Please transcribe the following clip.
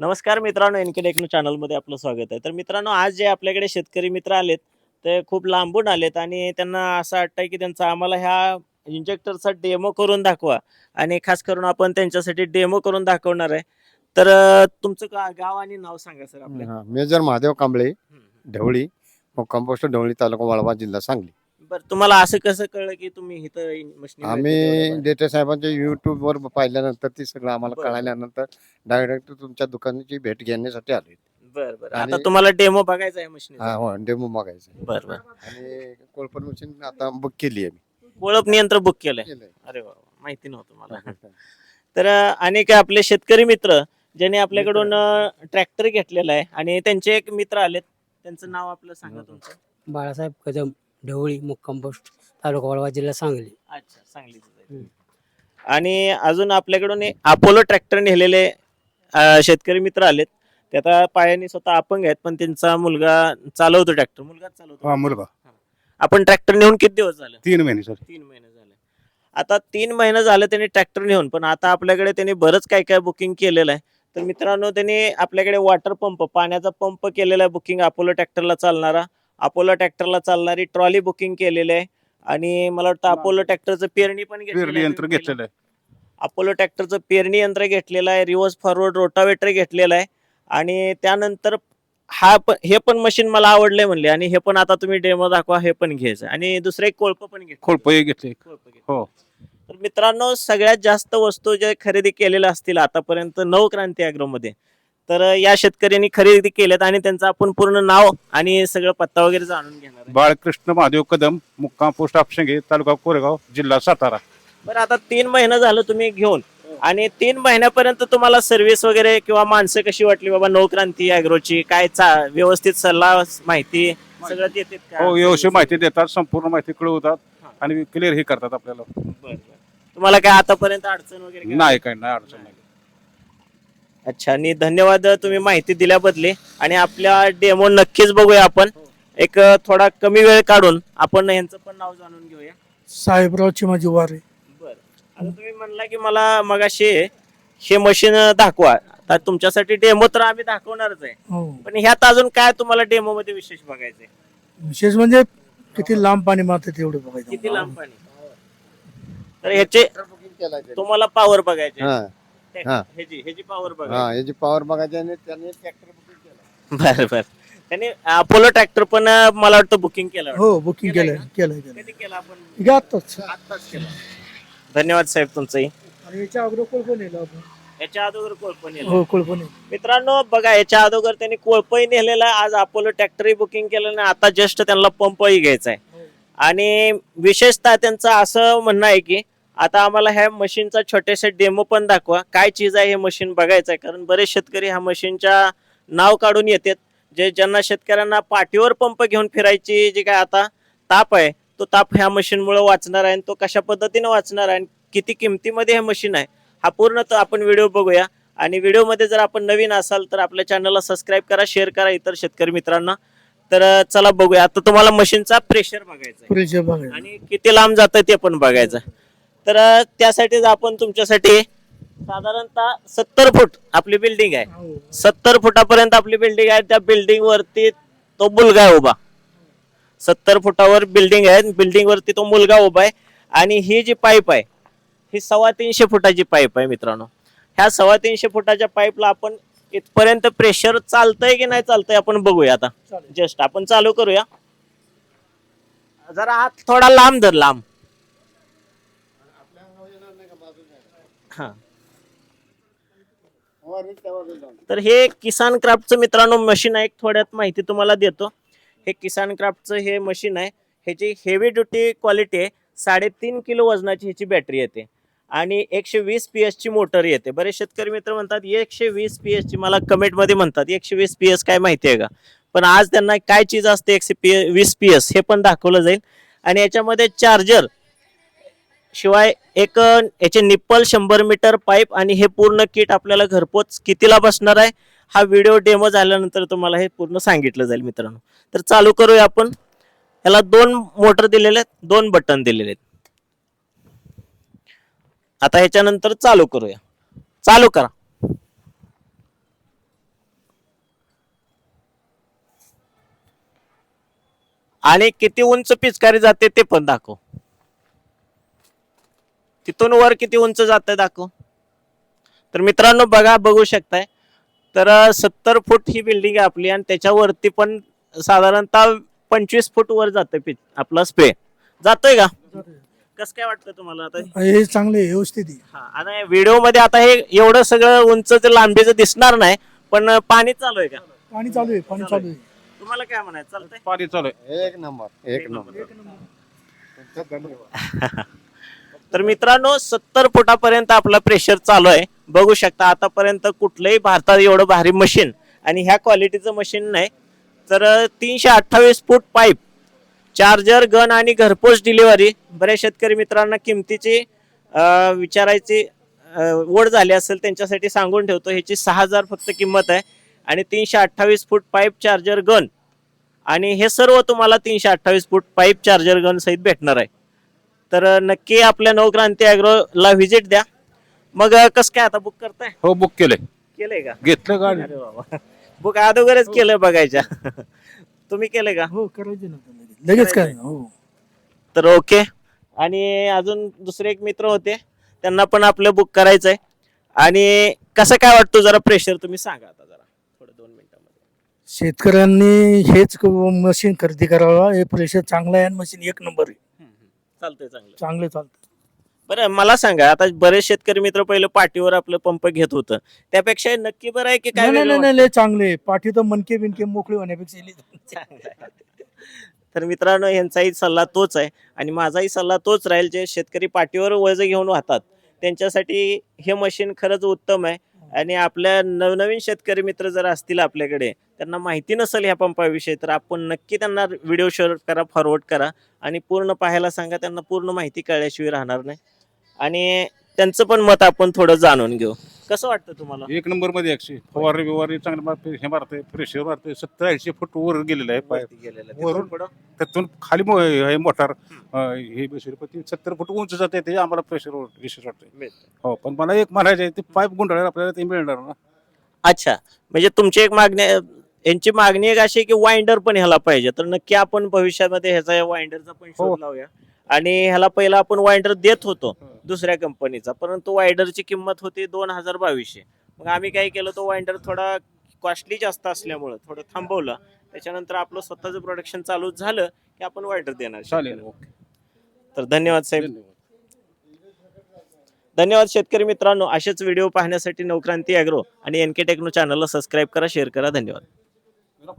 नमस्कार मित्रांनो NK techno चॅनलमध्ये आपलं स्वागत आहे. तर मित्रांनो आज जे आपल्याकडे शेतकरी मित्र आलेत ते खूप लांबून आलेत आणि त्यांना असं वाटतंय की त्यांचा आम्हाला ह्या इंजेक्टरचा डेमो करून दाखवा आणि खास करून आपण त्यांच्यासाठी डेमो करून दाखवणार आहे. तर तुमचं गा- गाव आणि नाव सांगा सर आपल्या हा, मेजर महादेव कांबळे. ढवळी कंपोस्ट ढवळी तालुका वाळवा जिल्हा सांगली. बरं तुम्हाला असं कसं कळलं की तुम्ही इथं मशीन आम्ही डेटे साहेबांच्या युट्यूब वर पाहिल्यानंतर ती सगळं आम्हाला बरं. कळाल्यानंतर डायरेक्ट तुमच्या दुकानाची भेट घेण्यासाठी आलोय बरं बरं. आता आणि- तुम्हाला डेमो बघायचा आहे मशीन हा हो डेमो बघायचं बरं बरं. आणि कोळपण मशीन आता बुक केली आहे ओळख नियंत्रण बुक केलंय. मी केलंय. अरे वा वा, माहिती नव्हतं मला. तर अं, अनेक आपले शेतकरी मित्र ज्यांनी आपल्याकडून ट्रॅक्टर घेतलेला आहे. आणि त्यांचे एक मित्र आलेत. त्यांचं नाव आपलं सांगा तुमचं. बाळासाहेब कदम. ढवळी मुक्काम पोस्ट तालुका वाळवा जिल्हा सांगली. अच्छा सांगलीच हम्म. आणि अजून आपल्याकडून एक अपोलो ट्रॅक्टर नेलेले अं, शेतकरी मित्र आलेत. ते आता पायाने स्वतः अपंग आहेत पण त्यांचा मुलगा चालवतो ट्रॅक्टर. मुलगाच चालवतो. हा मुलगा. आपण ट्रॅक्टर नेऊन किती दिवस झाले? तीन महिने सर. तीन महिने झाले. आता तीन महिने झाले त्यांनी ट्रॅक्टर नेऊन पण आता आपल्याकडे त्यांनी बरंच काय काय बुकिंग केलेलं आहे. तर मित्रांनो त्यांनी आपल्याकडे वॉटर पंप पाण्याचा पंप केलेला आहे बुकिंग अपोलो ट्रॅक्टरला चालणारा. अपोलो ट्रॅक्टरला चालणारी ट्रॉली बुकिंग केलेली आहे. आणि मला वाटतं अपोलो ट्रॅक्टरचं पेरणी पण पेरणी. यंत्र घेतलेलं आहे. अपोलो ट्रॅक्टरचं पेरणी यंत्र घेतलेलं आहे. रिव्हर्स फॉरवर्ड रोटावेटर घेतलेलं आहे. आणि त्यानंतर हा पण हे पण मशीन मला आवडलंय म्हणले. आणि हे पण आता तुम्ही डेमो दाखवा हे पण घ्यायचं. आणि दुसरं एक कोळप पण घ्यायचं खोळपही घेतले कोळपं. हो. तर मित्रांनो सगळ्यात जास्त वस्तू जे खरेदी केलेल्या असतील आतापर्यंत नवक्रांती मध्ये तर या शेतकऱ्यांनी खरेदी केल्यात आणि त्यांचं आपण पूर्ण नाव आणि सगळं पत्ता वगैरे जाणून घेणार आहे बाळकृष्ण महादेव कदम मुक्काम पोस्ट आपशंगे तालुका कोरेगाव जिल्हा सातारा बरं आता तीन महिना झालं तुम्ही घेऊन आणि तीन महिन्यापर्यंत तुम्हाला सर्व्हिस वगैरे किंवा माणसं कशी वाटली बाबा नवक्रांती अॅग्रोची काय चा- व्यवस्थित सल्ला माहिती सगळं देतात का? हो व्यवस्थित माहिती देतात संपूर्ण माहिती. कळवतात आणि क्लिअर हे करतात आपल्याला बरं, बरं. तुम्हाला काय आतापर्यंत अडचण वगैरे काय? नाही काय नाही अडचण नाही अच्छा आणि धन्यवाद तुम्ही माहिती दिल्याबद्दले आणि आपल्या डेमो नक्कीच बघूया आपण. एक थोडा कमी वेळ काढून आपण यांचं पण नाव जाणून घेऊया. साहेबराव चिमाजी वारे बर. आता तुम्ही म्हणला की मला मगाशी हे मशीन दाखवा. आता तुमच्यासाठी डेमो तर आम्ही दाखवणारच आहे. हो. पण ह्यात अजून काय तुम्हाला डेमो मध्ये विशेष बघायचंय? विशेष म्हणजे किती लांब पाणी मारते तेवढे बघायचं. किती लांब पाणी? तर ह्याचे बुकिंग केलंय त्यांनी. तुम्हाला पॉवर बघायचे. हा. हा. ह्याची ह्याची पॉवर हा बघा याची पॉवर बघायची आणि त्यांनी ट्रॅक्टर बुकिंग केलं. बर बर. त्यांनी अपोलो ट्रॅक्टर पण अ, मला वाटतं बुकिंग केलं वाटतं. हो बुकिंग केलंय केलंय केलंय केलंय. कधी केलं आपण? आत्ताच. आत्ताच केलं. धन्यवाद साहेब तुमचंही. आणि याच्या अगोदर कोळपण नेलं आपण. याच्या अगोदर कोळपण नेलं. हो कोळपण मित्रांनो बघा याच्या अगोदर त्यांनी कोळपही नेलेला. आज अपोलो ट्रॅक्टरही बुकिंग केलेलं आहे आता जस्ट त्यांना पंपही घ्यायचा आहे आणि विशेषतः त्यांचं असं म्हणणं आहे की आता आम्हाला ह्या मशीनचा छोटेसे डेमो पण दाखवा. काय चीज आहे हे मशीन बघायचं आहे कारण बरेच शेतकरी ह्या मशीनच्या नाव काढून येतात. जे ज्यांना शेतकऱ्यांना पाठीवर पंप घेऊन फिरायची जी काय आता ताप आहे तो ताप ह्या मशीनमुळे वाचणार आहे आणि तो कशा पद्धतीने वाचणार आहे आणि किती किमतीमध्ये हे मशीन आहे हा पूर्ण तो आपण व्हिडिओ बघूया. आणि व्हिडिओमध्ये जर आपण नवीन असाल तर आपल्या चॅनलला सबस्क्राईब करा शेअर करा इतर शेतकरी मित्रांना. तर चला बघूया. आता तुम्हाला मशीनचा प्रेशर बघायचा बघायचं. आणि किती लांब जातं ते पण बघायचं. तर त्यासाठीच आपण तुमच्यासाठी साधारणतः सत्तर फूट आपली बिल्डिंग आहे. हो. सत्तर फुटापर्यंत आपली बिल्डिंग आहे. त्या बिल्डिंग वरती तो मुलगा आहे उभा. सत्तर फुटावर बिल्डिंग आहे. बिल्डिंग वरती तो मुलगा उभा आहे. आणि ही जी पाईप आहे ही सव्वा तीनशे फुटाची पाईप आहे मित्रांनो. ह्या सव्वा तीनशे फुटाच्या पाईपला आपण इथपर्यंत प्रेशर चालतंय की नाही चालतंय आपण बघूया आता. जस्ट आपण चालू करूया. जरा हात थोडा लांब धर लांब. तर हे किसान क्राफ्टचं मित्रांनो मशीन आहे एक थोड्यात माहिती तुम्हाला देतो. हे किसान क्राफ्टचं हे मशीन आहे. ह्याची हेवी ड्युटी क्वालिटी आहे. साडेतीन किलो वजनाची ह्याची बॅटरी येते. आणि एकशे वीस पी एसची मोटर येते. बरेच शेतकरी मित्र म्हणतात एकशे वीस पी एसची मला कमेंटमध्ये म्हणतात एकशे वीस पी एस काय माहिती आहे का? पण आज त्यांना काय चीज असते एकशे पी वीस पी एस हे पण दाखवलं जाईल. आणि याच्यामध्ये चार्जर शिवाय एक याचे निप्पल शंभर मीटर पाईप आणि हे पूर्ण किट आपल्याला घरपोच कितीला बसणार आहे हा व्हिडिओ डेमो झाल्यानंतर तुम्हाला हे पूर्ण सांगितलं जाईल मित्रांनो. तर चालू करूया आपण. याला दोन मोटर दिलेले आहेत दोन बटन दिलेले आहेत. आता ह्याच्यानंतर चालू करूया. चालू करा. आणि किती उंच पिचकारी जाते ते पण दाखव. तिथून वर किती उंच जाते दाखव. तर मित्रांनो बघा बघू शकताय. तर सत्तर फूट ही बिल्डिंग आहे आपली आणि त्याच्यावरती पण साधारणतः पंचवीस फूट वर जाते पिच आपला स्प्रे जातोय का? कसं काय वाटतं तुम्हाला आता? हे चांगले आहे, व्यवस्थित. हा आणि व्हिडिओमध्ये आता हे एवढं सगळं उंच लांबीचं दिसणार नाही पण पाणी चालू आहे का? पाणी चालू आहे पाणी चालू आहे. तुम्हाला काय म्हणायचं? चालतंय? पाणी चालू आहे. एक नंबर. एक नंबर. धन्यवाद. तर मित्रांनो सत्तर फुटापर्यंत आपला प्रेशर चालू आहे. बघू शकता आतापर्यंत कुठलंही भारतात एवढं भारी मशीन आणि ह्या क्वालिटीचं मशीन नाही. तर तीनशे अठ्ठावीस फूट पाईप चार्जर गन आणि घरपोच डिलिव्हरी बऱ्याच शेतकरी मित्रांना किमतीची विचारायची ओढ झाली असेल त्यांच्यासाठी सांगून ठेवतो. ह्याची सहा हजार फक्त किंमत आहे. आणि तीनशे अठ्ठावीस फूट पाईप चार्जर गन आणि हे सर्व तुम्हाला तीनशे अठ्ठावीस फूट पाईप चार्जर गन सहित भेटणार आहे. तर नक्की आपल्या नवक्रांती ॲग्रोला व्हिजिट द्या. मग कसं काय आता बुक करताय? हो बुक केलंय. केलंय का? घेतलं गाडी अरे बाबा बुक अगोदरच केलंय बघायच्या. तुम्ही केलंय का? हो करायचे ना लगेच. लगेच काय हो. तर ओके आणि अजून दुसरे एक मित्र होते. त्यांना पण आपलं बुक करायचंय. आणि कसं काय वाटतं? जरा प्रेशर तुम्ही सांगा आता जरा. थोडं दोन मिनिटांमध्ये. शेतकऱ्यांनी हेच मशीन खरेदी करावा. हे प्रेशर चांगलं आहे आणि मशीन एक नंबर आहे. चालतंय चांगलं. चांगले चालतं बरं मला सांगा आता बरेच शेतकरी मित्र पहिले पाठीवर आपलं पंप घेत होतं. त्यापेक्षा हे नक्की बरं आहे की काय नाही नाही वेगळं नाही लय चांगले आहे. पाठी तर मनके बिनके मोकळे होण्यापेक्षा हे चांगलं. तर मित्रांनो यांचाही सल्ला तोच आहे आणि माझाही सल्ला तोच राहील जे शेतकरी पाठीवर वज घेऊन वाहतात. त्यांच्यासाठी हे मशीन खरंच उत्तम आहे. आणि आपल्या नवनवीन शेतकरी मित्र जर असतील आपल्याकडे त्यांना माहिती नसेल ह्या पंपाविषयी तर आपण नक्की त्यांना व्हिडिओ शेअर करा फॉरवर्ड करा आणि पूर्ण पाहायला सांगा त्यांना पूर्ण माहिती कळल्याशिवाय राहणार नाही. आणि त्यांचं पण मत आपण थोडं जाणून घेऊ. कसं वाटतं तुम्हाला? एक नंबरमध्ये एकशे फवारणी बिवारणी चांगलं मारते हे मारते प्रेशर मारते. सत्तर ऐंशी फूट वर गेलेलं आहे पाय. वरती गेलेलं. वरून- पुढं? त्यातून खाली मो- हे मोटार अं, हे बेसिर सत्तर फूट उंच जाते ते आम्हाला प्रेशर विशेष वाटते हो पण मला एक म्हणायचं आहे ते पाईप गुंडाळ्याला आपल्याला ते मिळणार ना. अच्छा. म्हणजे तुमची एक मागणी यांची मागणी एक अशी आहे की वाइंडर पण ह्याला पाहिजे. तर नक्की आपण भविष्यामध्ये ह्याचा वाइंडरचा पण शोध हो. लावूया. आणि ह्याला पहिला आपण वाइंडर देत होतो दुसऱ्या कंपनीचा परंतु वाइंडरची किंमत होती दोन हजार बावीसशे. मग आम्ही काय केलं तो वाइंडर थोडा कॉस्टली जास्त असल्यामुळं थोडं थांबवलं. त्याच्यानंतर आपलं स्वतःचं प्रोडक्शन चालू झालं की आपण वाइंडर देणार चालेल. ओके. तर धन्यवाद साहेब. धन्यवाद. धन्यवाद शेतकरी मित्रांनो. असेच व्हिडिओ पाहण्यासाठी नवक्रांती अॅग्रो आणि एन के टेक्नो चॅनलला सबस्क्राईब करा शेअर करा. धन्यवाद.